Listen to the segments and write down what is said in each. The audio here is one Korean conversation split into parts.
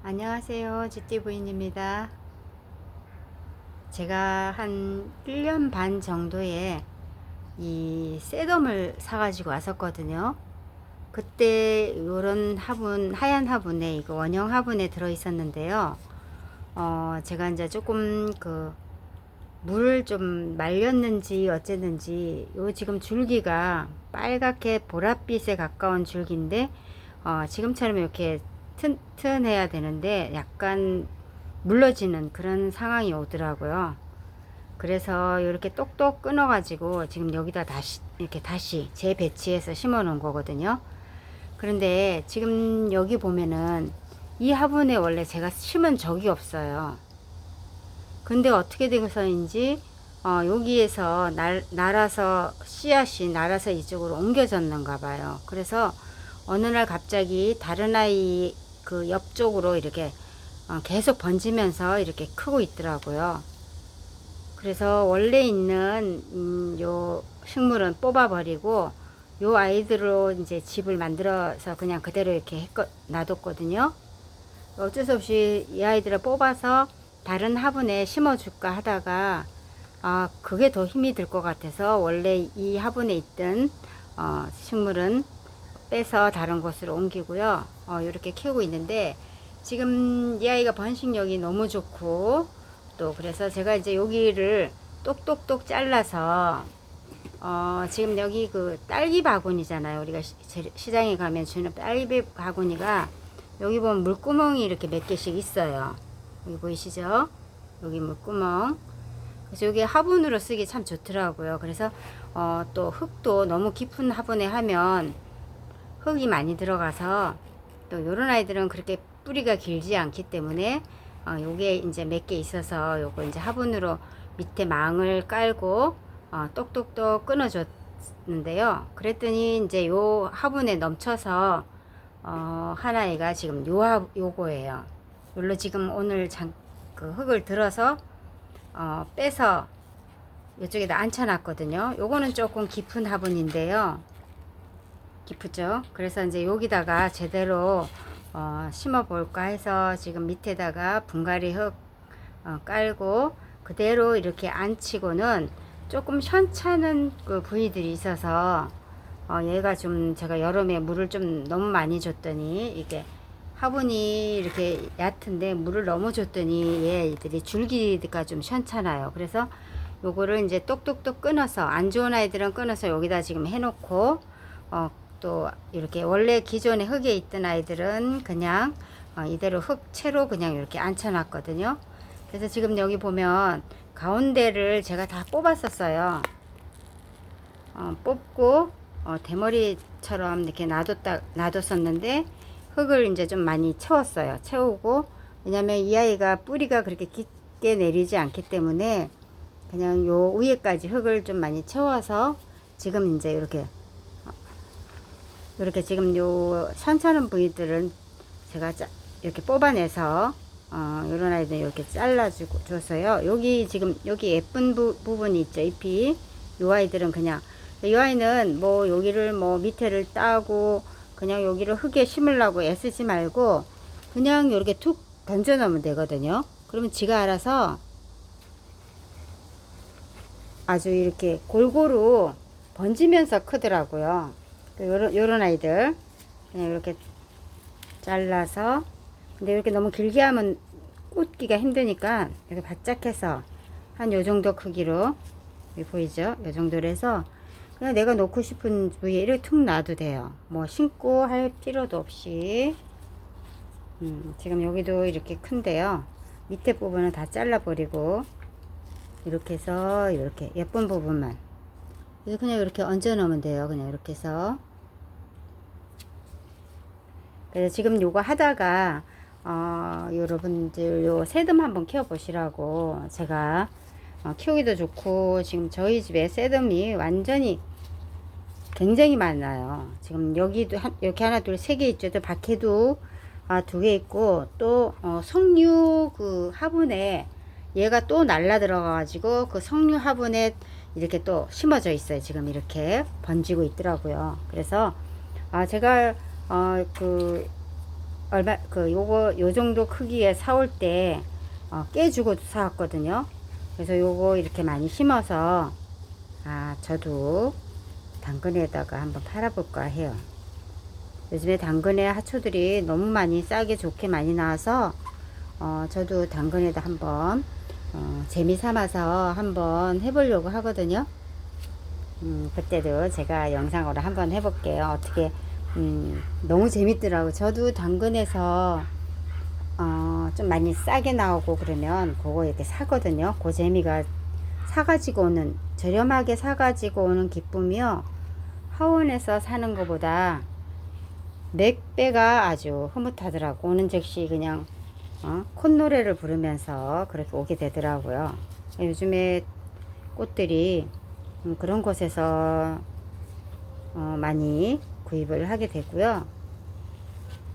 안녕하세요. GT 부인입니다. 제가 한 1년 반 정도에 이 쇠돔을 사가지고 왔었거든요. 그때 이런 화분, 하얀 화분에, 이거 원형 화분에 들어있었는데요. 어, 제가 이제 조금 그, 물을 좀 말렸는지 어쨌는지, 요 지금 줄기가 빨갛게 보랏빛에 가까운 줄기인데, 어, 지금처럼 이렇게 튼튼해야 되는데 약간 물러지는 그런 상황이 오더라고요. 그래서 이렇게 똑똑 끊어 가지고 지금 여기다 다시 이렇게 다시 재배치해서 심어 놓은 거거든요. 그런데 지금 여기 보면은 이 화분에 원래 제가 심은 적이 없어요. 근데 어떻게 돼서인지 어, 여기에서 날, 날아서 씨앗이 날아서 이쪽으로 옮겨졌는가 봐요. 그래서 어느 날 갑자기 다른 아이 그 옆쪽으로 이렇게 어, 계속 번지면서 이렇게 크고 있더라고요. 그래서 원래 있는 음, 요 식물은 뽑아버리고 요 아이들로 이제 집을 만들어서 그냥 그대로 이렇게 했거, 놔뒀거든요. 어쩔 수 없이 이 아이들을 뽑아서 다른 화분에 심어줄까 하다가 아 그게 더 힘이 들 것 같아서 원래 이 화분에 있던 어, 식물은 빼서 다른 곳으로 옮기고요. 어, 이렇게 키우고 있는데 지금 이 아이가 번식력이 너무 좋고 또 그래서 제가 이제 여기를 똑똑똑 잘라서 어, 지금 여기 그 딸기 바구니잖아요. 우리가 시, 시장에 가면 주는 딸기 바구니가 여기 보면 물구멍이 이렇게 몇 개씩 있어요. 여기 보이시죠? 여기 물구멍. 그래서 여기 화분으로 쓰기 참 좋더라고요. 그래서 어, 또 흙도 너무 깊은 화분에 하면 흙이 많이 들어가서 또 요런 아이들은 그렇게 뿌리가 길지 않기 때문에 어, 요게 이제 몇 개 있어서 요거 이제 화분으로 밑에 망을 깔고 어, 똑똑똑 끊어줬는데요. 그랬더니 이제 요 화분에 넘쳐서 어, 하나이가 지금 요 화, 요거예요. 요로 지금 오늘 장, 그 흙을 들어서 어, 빼서 이쪽에다 앉혀놨거든요. 요거는 조금 깊은 화분인데요. 깊죠. 그래서 이제 여기다가 제대로 어, 심어 볼까 해서 지금 밑에다가 분갈이 흙 어, 깔고 그대로 이렇게 앉히고는 조금 현찮은 그 부위들이 있어서 어, 얘가 좀 제가 여름에 물을 좀 너무 많이 줬더니 이게 화분이 이렇게 얕은데 물을 너무 줬더니 얘들이 줄기가 좀 현찮아요. 그래서 요거를 이제 똑똑똑 끊어서 안 좋은 아이들은 끊어서 여기다 지금 해놓고 어, 또 이렇게 원래 기존에 흙에 있던 아이들은 그냥 어, 이대로 흙 채로 그냥 이렇게 앉혀놨거든요. 그래서 지금 여기 보면 가운데를 제가 다 뽑았었어요. 어, 뽑고 어, 대머리처럼 이렇게 놔뒀다 놔뒀었는데 흙을 이제 좀 많이 채웠어요. 채우고 왜냐면 이 아이가 뿌리가 그렇게 깊게 내리지 않기 때문에 그냥 요 위에까지 흙을 좀 많이 채워서 지금 이제 이렇게 이렇게 지금 요 산차는 부위들은 제가 짜, 이렇게 뽑아내서 어, 요런 아이들 이렇게 잘라주고 줬어요. 여기 지금 여기 예쁜 부, 부분이 있죠. 잎이 요 아이들은 그냥 이 아이는 뭐 여기를 뭐 밑에를 따고 그냥 여기를 흙에 심으려고 애쓰지 말고 그냥 이렇게 툭 던져 놓으면 되거든요. 그러면 지가 알아서 아주 이렇게 골고루 번지면서 크더라고요. 요런, 요런 아이들 그냥 이렇게 잘라서 근데 이렇게 너무 길게 하면 꽂기가 힘드니까 이렇게 바짝 해서 한 요 정도 크기로 보이죠? 요 정도로 해서 그냥 내가 놓고 싶은 부위에 툭 놔도 돼요. 뭐 심고 할 필요도 없이 음, 지금 여기도 이렇게 큰데요. 밑에 부분은 다 잘라버리고 이렇게 해서 이렇게 예쁜 부분만 그냥 이렇게 얹어 놓으면 돼요. 그냥 이렇게 해서 그래서 지금 요거 하다가 어, 여러분들 요 새듬 한번 키워 보시라고 제가 어, 키우기도 좋고 지금 저희 집에 새듬이 완전히 굉장히 많아요. 지금 여기도 한, 이렇게 하나 둘 세 개 있죠. 또 밖에도 아, 두 개 있고 또 어, 석류 그 화분에 얘가 또 날라 들어가 가지고 그 석류 화분에 이렇게 또 심어져 있어요. 지금 이렇게 번지고 있더라고요. 그래서 아 제가 어, 그 얼마 그 요거 요 정도 크기에 사올 때 어, 깨주고 사왔거든요. 그래서 요거 이렇게 많이 심어서 아 저도 당근에다가 한번 팔아볼까 해요. 요즘에 당근에 하초들이 너무 많이 싸게 좋게 많이 나와서 어, 저도 당근에다 한번 어, 재미 삼아서 한번 해보려고 하거든요. 음, 그때도 제가 영상으로 한번 해볼게요. 어떻게 음, 너무 재밌더라고. 저도 당근에서 어, 좀 많이 싸게 나오고 그러면 그거 이렇게 사거든요. 그 재미가 사가지고 오는 저렴하게 사가지고 오는 기쁨이요. 하원에서 사는 것보다 몇 배가 아주 흐뭇하더라고. 오는 즉시 그냥 어? 콧노래를 부르면서 그렇게 오게 되더라고요. 요즘에 꽃들이 음, 그런 곳에서 어, 많이 구입을 하게 되고요.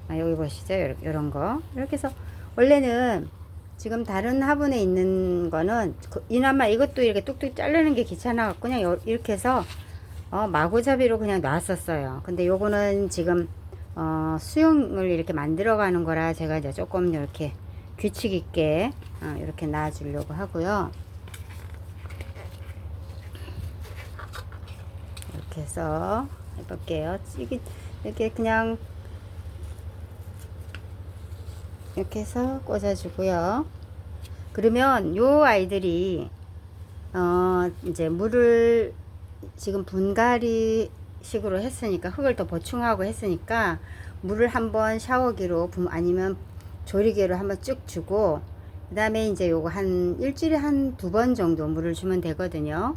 아, 여기 보시죠. 요런 거. 이렇게 해서 원래는 지금 다른 화분에 있는 거는 그- 이나마 이것도 이렇게 뚝뚝 자르는 게 귀찮아 갖고 그냥 요- 이렇게 해서 어, 마구잡이로 그냥 놨었어요. 근데 요거는 지금 어, 수영을 이렇게 만들어 가는 거라 제가 이제 조금 이렇게 규칙 있게 어, 이렇게 놔 주려고 하고요. 이렇게 해서 해볼게요. 이게 이렇게 그냥 이렇게 해서 꽂아주고요. 그러면 요 아이들이 어 이제 물을 지금 분갈이 식으로 했으니까 흙을 더 보충하고 했으니까 물을 한번 샤워기로 부- 아니면 조리개로 한번 쭉 주고 그 다음에 이제 요거 한 일주일에 한 두 번 정도 물을 주면 되거든요.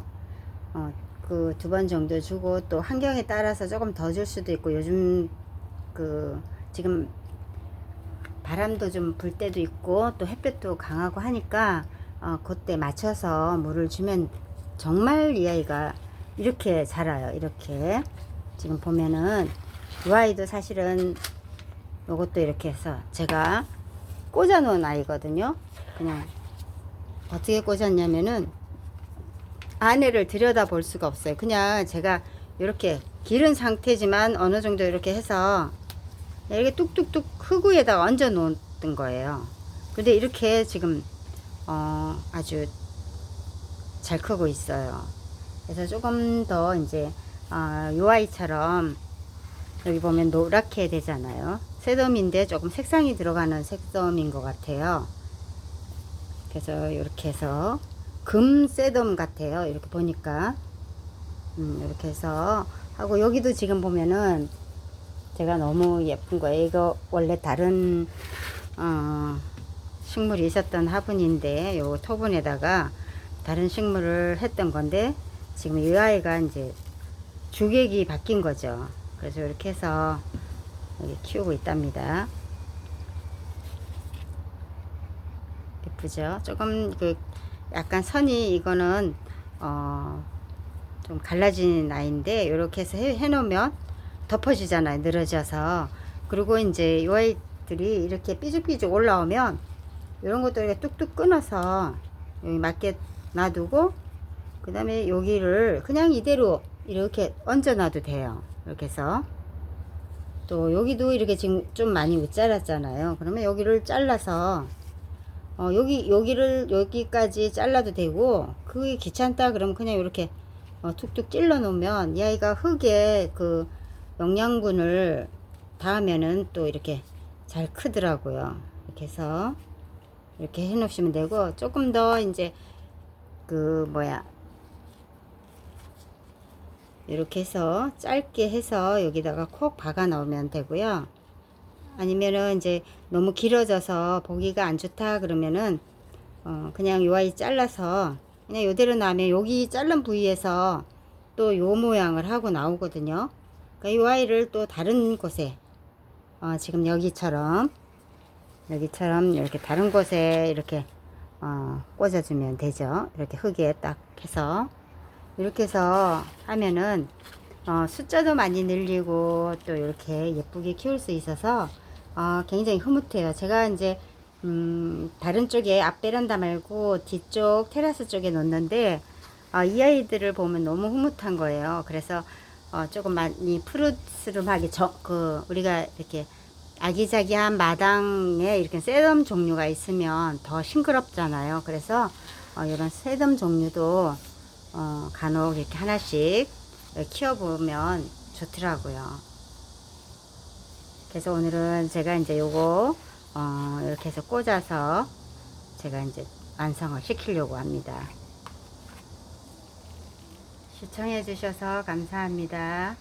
어, 그 두 번 정도 주고 또 환경에 따라서 조금 더 줄 수도 있고 요즘 그 지금 바람도 좀 불 때도 있고 또 햇볕도 강하고 하니까 어, 그때 맞춰서 물을 주면 정말 이 아이가 이렇게 자라요. 이렇게 지금 보면은 이 아이도 사실은 요것도 이렇게 해서 제가 꽂아 놓은 아이거든요. 그냥 어떻게 꽂았냐면은 안에를 들여다 볼 수가 없어요. 그냥 제가 이렇게 기른 상태지만 어느 정도 이렇게 해서 이렇게 뚝뚝뚝 흙 위에다가 얹어 놓은 거예요. 근데 이렇게 지금 어, 아주 잘 크고 있어요. 그래서 조금 더 이제 어, 요 아이처럼 여기 보면 노랗게 되잖아요. 새돔인데 조금 색상이 들어가는 색돔인 것 같아요. 그래서 이렇게 해서 금 새돔 같아요. 이렇게 보니까 음, 이렇게 해서 하고 여기도 지금 보면은 제가 너무 예쁜 거예요. 이거 원래 다른 어, 식물이 있었던 화분인데 요 토분에다가 다른 식물을 했던 건데 지금 이 아이가 이제 주객이 바뀐 거죠. 그래서 이렇게 해서 여기 키우고 있답니다. 예쁘죠? 조금 그 약간 선이 이거는 어, 좀 갈라진 아이인데 이렇게 해서 해, 해놓으면 덮어지잖아요. 늘어져서 그리고 이제 이 아이들이 이렇게 삐죽삐죽 올라오면 이런 것도 이렇게 뚝뚝 끊어서 여기 맞게 놔두고 그 다음에 여기를 그냥 이대로 이렇게 얹어 놔도 돼요. 이렇게 해서 또 여기도 이렇게 지금 좀 많이 못 자랐잖아요. 그러면 여기를 잘라서 어, 여기 여기를 여기까지 잘라도 되고 그게 귀찮다 그러면 그냥 이렇게 어, 툭툭 찔러 놓으면 이 아이가 흙에 그 영양분을 닿으면은 또 이렇게 잘 크더라고요. 이렇게 해서 이렇게 해 놓으시면 되고 조금 더 이제 그 뭐야 이렇게 해서 짧게 해서 여기다가 콕 박아 넣으면 되고요. 아니면은 이제 너무 길어져서 보기가 안 좋다 그러면은 어 그냥 요 아이 잘라서 그냥 요대로 나면 여기 자른 부위에서 또 요 모양을 하고 나오거든요. 그러니까 요 아이를 또 다른 곳에 어 지금 여기처럼 여기처럼 이렇게 다른 곳에 이렇게 어 꽂아주면 되죠. 이렇게 흙에 딱 해서 이렇게 해서 하면은 어, 숫자도 많이 늘리고 또 이렇게 예쁘게 키울 수 있어서 어, 굉장히 흐뭇해요. 제가 이제 음, 다른 쪽에 앞 베란다 말고 뒤쪽 테라스 쪽에 놓는데 어, 이 아이들을 보면 너무 흐뭇한 거예요. 그래서 어, 조금 많이 푸르스름하게 저, 그 우리가 이렇게 아기자기한 마당에 이렇게 셋덤 종류가 있으면 더 싱그럽잖아요. 그래서 어, 이런 셋덤 종류도 어, 간혹 이렇게 하나씩 키워보면 좋더라고요. 그래서 오늘은 제가 이제 요거 어, 이렇게 해서 꽂아서 제가 이제 완성을 시키려고 합니다. 시청해 주셔서 감사합니다.